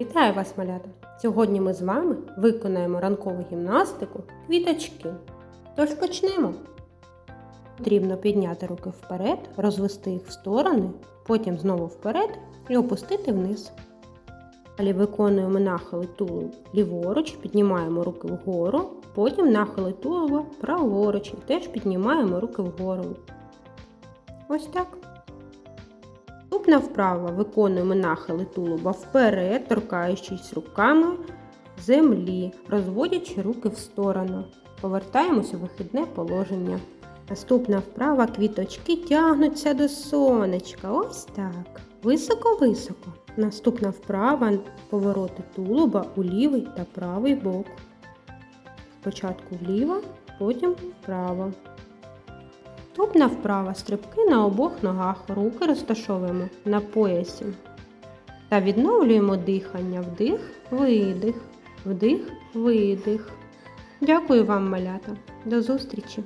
Вітаю вас, малята! Сьогодні ми з вами виконаємо ранкову гімнастику квіточки. Тож почнемо. Потрібно підняти руки вперед, розвести їх в сторони, потім знову вперед і опустити вниз. Далі виконуємо нахили тулуб ліворуч, піднімаємо руки вгору, потім нахили тулуба праворуч і теж піднімаємо руки вгору. Ось так. Наступна вправа виконуємо нахили тулуба вперед, торкаючись руками землі, розводячи руки в сторону. Повертаємося у вихідне положення. Наступна вправа квіточки тягнуться до сонечка. Ось так. Високо-високо. Наступна вправа повороти тулуба у лівий та правий бок. Спочатку вліво, потім вправо. Наступна вправа стрибки на обох ногах, руки розташовуємо на поясі. Та відновлюємо дихання. Вдих, видих, вдих, видих. Дякую вам, малята. До зустрічі!